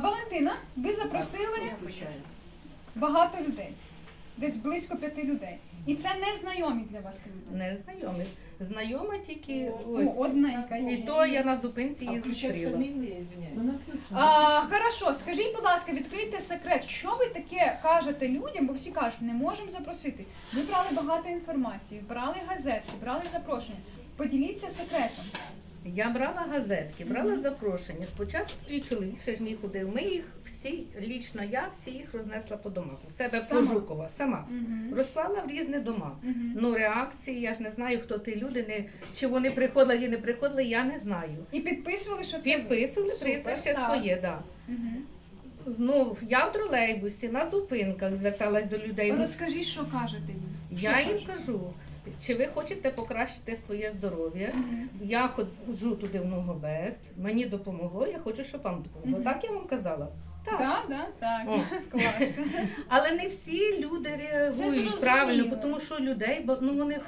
Валентина, ви запросили багато людей, десь близько п'яти людей. І це не знайомі для вас люди. Не знайомі. Знайома тільки Ну, ось. одна, яка І то я на зупинці її зустріла. А, хорошо, скажіть, будь ласка, відкрийте секрет. Що ви таке кажете людям, бо всі кажуть, не можемо запросити. Ви брали багато інформації, брали газетки, брали запрошення. Поділіться секретом. Я брала газетки, брала запрошення. Спочатку і чоловік ще ж мій ходив. Ми їх всі, лічно я, всі їх рознесла по домах. У себе Сама? Жукова, сама. Угу. Розклала в різні дома. Угу. Ну, реакції, я ж не знаю, хто ті люди, не, чи вони приходили, чи не приходили, я не знаю. І підписували, що це? Підписували прізвище так. своє, да. Мгм. Ну, я в тролейбусі, на зупинках зверталась до людей. Розкажіть, що кажете їм. Що Я їм кажете? кажу, чи ви хочете покращити своє здоров'я? Мгм. Я ходжу туди в Ногобест, мені допомогло, я хочу, щоб вам допомогло. Мгм. Так я вам казала. Так. да, да, так. О. Клас. Але не всі люди реагують правильно, тому що людей, ну вони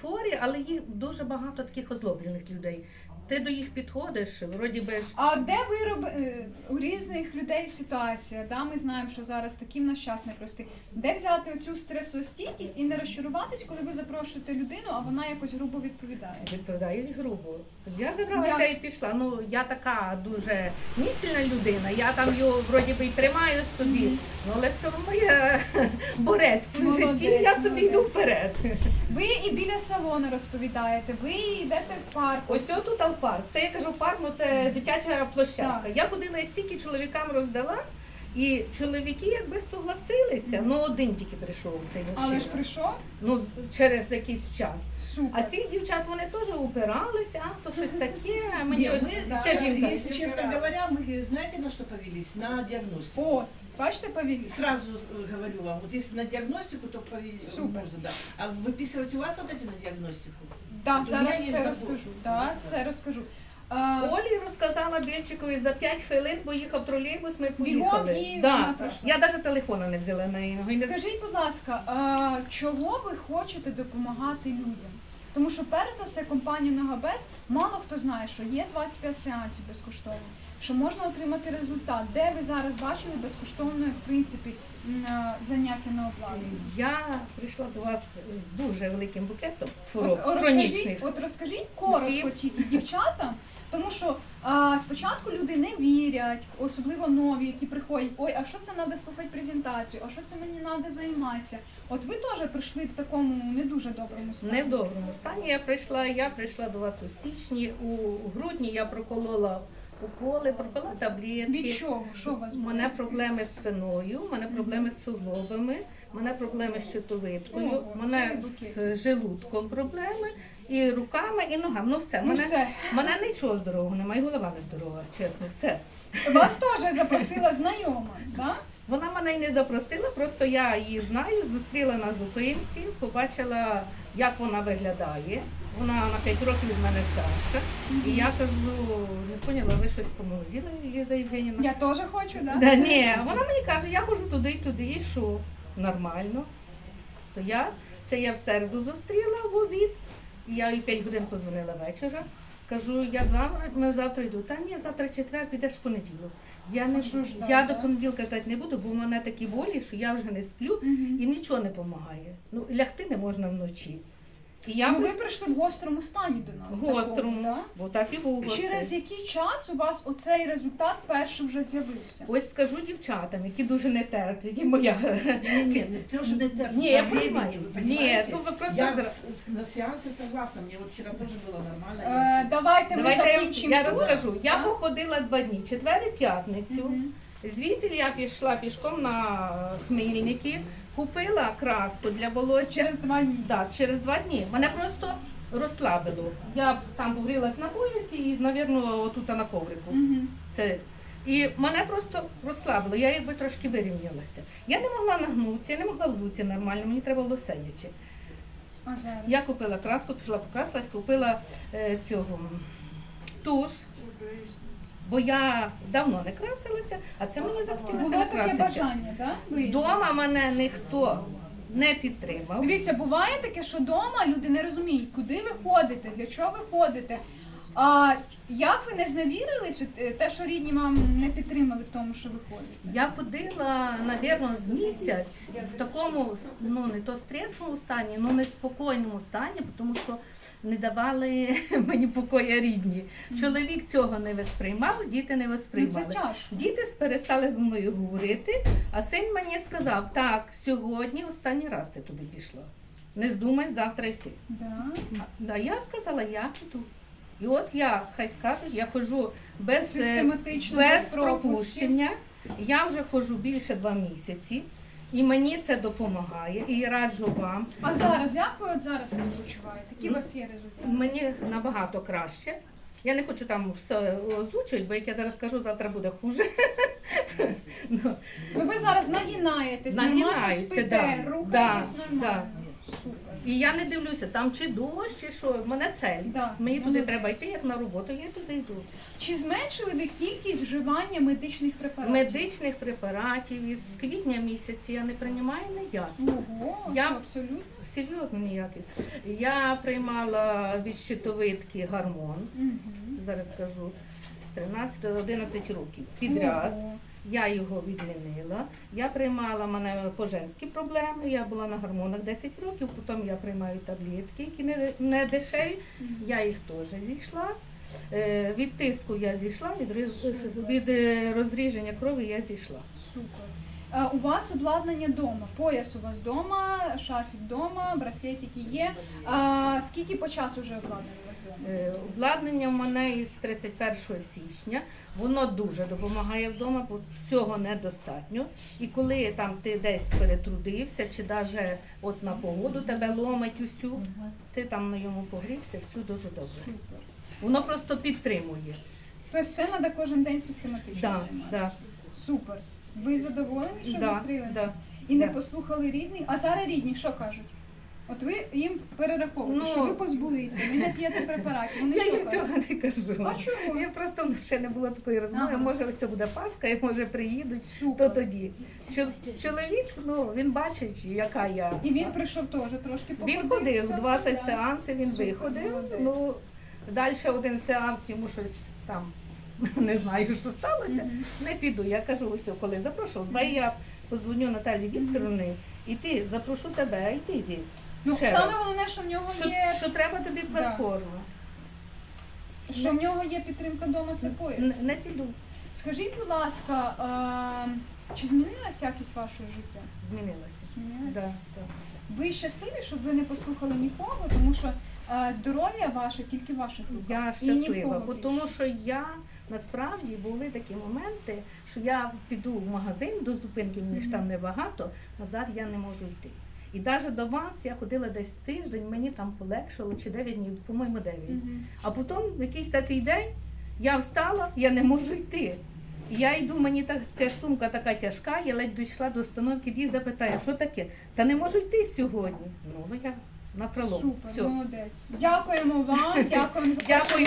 хворі, але їх дуже багато таких озлоблених людей. Ти до їх підходиш, вроді би ж. А де ви роб... е, у різних людей ситуація? Да? Ми знаємо, що зараз такий в нас час непростий. Де взяти оцю стресостійкість і не розчаруватись, коли ви запрошуєте людину, а вона якось грубо відповідає? Відповідають грубо. Я забралася Я- і пішла. Ну я така дуже міцільна людина. Я там його вроді би й тримаю собі. Мгм. Ну але все одно я борець при Молодець, житті. Я собі йду вперед. Ви і біля салону розповідаєте, ви йдете в парк. Ось тут там парк. Це я кажу парк, ну це дитяча площадка. Я ходила і стільки чоловікам роздала. І чоловіки якби согласилися, ну один тільки прийшов цей мужчина. Але ж прийшов ну з- через якийсь час. А супер. ці дівчат вони теж упиралися, а то щось таке. а Мені Не, ось мы, ця жінка. если честно говоря, мы знаете на что повелись? На диагностику. О, бачите, повілі. Сразу э, говорю вам, вот если на диагностику, то повелись. Супер. Можно, да. А выписывать у вас вот эти на диагностику? Так, У мене зараз є все знаком- розкажу. Так, все розкажу. Олі розказала Більчикові за 5 хвилин, бо їхав тролейбус, ми Бігом поїхали. і да. прийшла. Я навіть телефона не взяла на її. Скажіть, будь ласка, а, чого ви хочете допомагати людям? Тому що перш за все компанія Ногабест мало хто знає, що є 25 сеансів безкоштовно, що можна отримати результат. Де ви зараз бачили безкоштовне в принципі заняття на оплату? Я прийшла до вас з дуже великим букетом хвороб от хронічних. розкажіть, от розкажіть коротко тільки дівчатам, тому що а, спочатку люди не вірять, особливо нові, які приходять. Ой, а що це треба слухати презентацію? А що це мені треба займатися? От ви теж прийшли в такому не дуже доброму стані. Не в доброму стані я прийшла. Я прийшла до вас у січні, у грудні я проколола уколи, пропила таблетки. Від чого? Що у вас У мене проблеми з спиною, у мене проблеми з суглобами, мене проблеми з щитовидкою, мене з желудком проблеми, і руками, і ногами. Ну все, Ну мене, все, мене нічого здорового немає, і голова не здорова, чесно, все. вас теж запросила знайома, да? Вона мене й не запросила, просто я її знаю, зустріла на зупинці, побачила, як вона виглядає. Вона на 5 років від мене старша. І я кажу, не поняла, ви щось помолоділи, Ліза Євгенівна? Я теж хочу, да? Да, ні, вона мені каже, я ходжу туди і туди, і що? Нормально. То я, це я в середу зустріла в обід, і я їй 5 годин позвонила вечора. Кажу, я завтра, ми завтра йду. Та ні, завтра четвер, підеш в понеділок. Я не я до понеділка ждати не буду, бо в мене такі болі, що я вже не сплю і нічого не допомагає. Ну, лягти не можна вночі. І я Ну би- ви прийшли в гострому стані до нас. в гострому, такому, да? бо так і був гострий. Через який час у вас оцей результат перший вже з'явився? Ось скажу дівчатам, які дуже не терплять, і моя. Не, не, не, то, что это Ні, я по времени, понимаю. вы Ні, понимаете? то ви просто Я зра- с- с- на сеансе согласна, мне вот вчера тоже было нормально. Е, давайте ми Давайте я- закінчимо. я тут. розкажу. Я Так. походила два дні, четвер і п'ятницю. Мгм. Звідти я пішла пішком на хмельники, купила краску для волосся. Через два дні. Да, через два дні. Мене просто розслабило. Я там погрілась на поясі і, мабуть, отут на коврику. Мгм. Це. І мене просто розслабило, я якби трошки вирівнялася. Я не могла нагнутися, я не могла взутися нормально, мені треба було сидячи. Я купила краску, пішла покрасилась, купила е, цього туш. Бо я давно не красилася, а це мені захотілося Було таке накраситися. бажання, так? Вдома мене ніхто не підтримав. Дивіться, буває таке, що вдома люди не розуміють, куди ви ходите, для чого ви ходите. А як ви не зневірились, от, те, що рідні вам не підтримали в тому, що ви ходите? Я ходила, напевно, з місяць в такому, ну не то стресному стані, ну неспокійному стані, тому що не давали мені покоя рідні. Чоловік цього не восприймав, діти не Ну, це восприймали. тяжко. Діти перестали з мною говорити, а син мені сказав: так, сьогодні останній раз ти туди пішла. Не здумай завтра йти. Да. Да, я сказала, я піду. І от я, хай скажуть, я ходжу без, е, Систематично, без без пропущення. Я вже ходжу більше два місяці, і мені це допомагає. І раджу вам. А зараз, як ви от зараз себе почуваєте? Які у вас є результати? Мені набагато краще. Я не хочу там все озвучувати, бо як я зараз скажу, завтра буде хуже. Ну, Ну ви зараз нагинаєтесь, нормально Нагинаюся, спите, да, рухаєтесь да, нормально. Супер. І я не дивлюся, там чи дощ, чи що. В мене цель. Да. Мені туди Молодець. треба йти як на роботу, я туди йду. Чи зменшили ви кількість вживання медичних препаратів? Медичних препаратів із квітня місяці я не приймаю ніяк. Ого, Я- абсолютно. Серйозно ніяких. Я приймала від щитовидки гормон, Мгм. зараз скажу, з 13 до 11 років підряд. Ого. Я його відмінила. Я приймала мене мене поженські проблеми. Я була на гормонах 10 років, потім я приймаю таблетки, які не, не дешеві. Я їх теж зійшла. Е, Від тиску я зійшла, від, від е, розріження крові я зійшла. Супер. А, у вас обладнання вдома, пояс у вас вдома, шарфік вдома, браслетики є. А, скільки по часу вже обладнання у вас вдома? Е, Обладнання в мене із 31 січня. Воно дуже допомагає вдома, бо цього недостатньо. І коли там ти десь перетрудився, чи навіть от на погоду тебе ломить усю, ти там на йому погрівся, все дуже добре. Супер. Воно просто підтримує. Тобто це треба кожен день систематично Да, займатися. Супер. Ви задоволені, що Да, зустріли? да, нас? І не да. послухали рідних? А зараз рідні що кажуть? От ви їм перераховуєте, Ну, що ви позбулися, ви не п'єте препаратів. Вони Я що їм кажуть? цього не кажу. А чого? Я просто у нас ще не було такої розмови. Ага. Може, ось буде Пасха, і може приїдуть, Супер. то тоді. Чо- Чоловік, ну він бачить, яка я. І він прийшов теж трошки. Він ходив все, 20 да. сеансів, він Супер, виходив. молодець. Ну, далі один сеанс йому щось там не знаю, що сталося. Мгм. Не піду. Я кажу, ось коли запрошував. Давай я позвоню Наталі Вікторовні, і ти запрошу тебе, а йди йди. Ну, Ще саме раз. головне, що в нього Що, є що треба тобі Да. платформа? що в нього є підтримка вдома, це пояс. Н- Не піду. Скажіть, будь ласка, а, чи змінилася якість вашого життя? Змінилася. Змінилася? Да, да. Ви щасливі, щоб ви не послухали нікого, тому що здоров'я ваше тільки в ваших руках. Я щаслива, бо тому що я насправді були такі моменти, що я піду в магазин до зупинки, мені ж там небагато, назад я не можу йти. І навіть до вас я ходила десь тиждень, мені там полегшало, чи 9 днів, по-моєму, 9. Мгм. А потім в якийсь такий день я встала, я не можу йти. І Я йду, мені так ця сумка така тяжка, я ледь дійшла до остановки, і запитаю, що таке? Та не можу йти сьогодні. Ну, я на пролом. Супер, Все. молодець. Дякуємо вам, дякуємо за те, що Дякую.